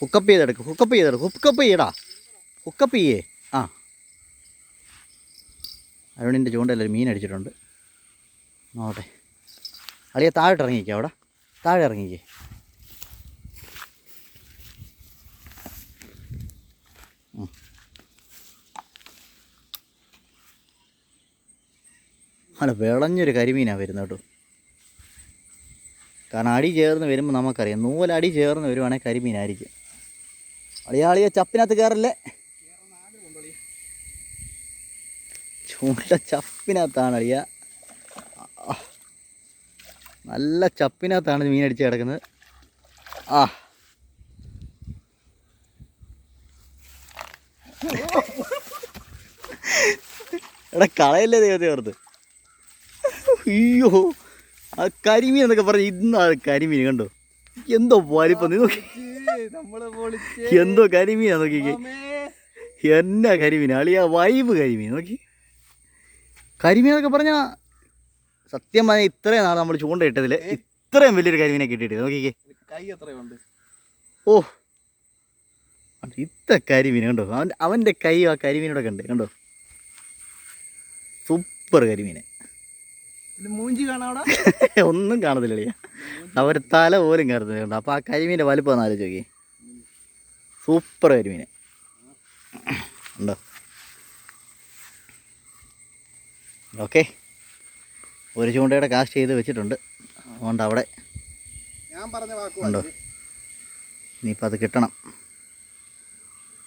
Hookup ചെയ്തെടുക്കും hookup ചെയ്തെടുക്കും hookup ചെയ്യടാ. ഹുക്കപ്പ് ചെയ്യേ. ആ. അരുണിന്റെ ചൂണ്ടയിൽ ഒരു മീൻ അടിച്ചിട്ടുണ്ട്. നോട്ടെ അളിയ താഴോട്ട് ഇറങ്ങിക്കോ അവിടെ. താഴെ ഇറങ്ങിക്കേ. അല്ല വിളഞ്ഞൊരു കരിമീനാണ് വരുന്നത് കേട്ടോ. കാരണം അടി ചേർന്ന് വരുമ്പോൾ നമുക്കറിയാം. നൂലടി ചേർന്ന് വരുവാണെങ്കിൽ കരിമീനായിരിക്കും. അളിയാളിയെ ചപ്പിനകത്ത് കയറല്ലേ? ചൂണ്ട ചപ്പിനകത്താണ് അളിയ. നല്ല ചപ്പിനകത്താണ് മീനടിച്ച് കിടക്കുന്നത്. ആ. എടാ കളയല്ലേ ദൈവത്തെ ഓർത്ത്. അയ്യോ ആ കരിമീൻ എന്നൊക്കെ പറഞ്ഞ് ഇന്നാണ് കരിമീൻ കണ്ടോ? എന്തോ വലിപ്പം നീ നോക്കി. എന്തോ കരിമീനാ നോക്കിക്കേ എന്നാ കരിമീൻ? അളിയ വൈബ് കരിമീൻ നോക്കി. കരിമീൻ എന്നൊക്കെ പറഞ്ഞാൽ സത്യം പറഞ്ഞാൽ ഇത്രയും നാൾ നമ്മൾ ചൂണ്ടയിട്ടതിൽ ഇത്രയും വലിയൊരു കരിമീനെ കിട്ടിയിട്ട് നോക്കിക്കേ. കൈ എത്രയുണ്ട് ഓ. ഇത്ര കരിമീൻ കണ്ടോ? അവൻ അവന്റെ കൈ ആ കരിമീനോടൊക്കെ ഉണ്ട്. കണ്ടോ? സൂപ്പർ കരിമീനെ. ഒന്നും കാണത്തില്ല അവർ തല പോലും കയറുന്നുണ്ട് അപ്പൊ അപ്പോൾ ആ കരിമീന്റെ വലിപ്പം ഒന്ന് ആലോചിച്ച് നോക്കി. സൂപ്പർ കരിമീൻ. ഉണ്ടോ? ഓക്കെ. ഒരു ചൂണ്ടയുടെ കാസ്റ്റ് ചെയ്ത് വെച്ചിട്ടുണ്ട്. അതുകൊണ്ട് അവിടെ ഉണ്ടോ? ഇനിയിപ്പോൾ അത് കിട്ടണം.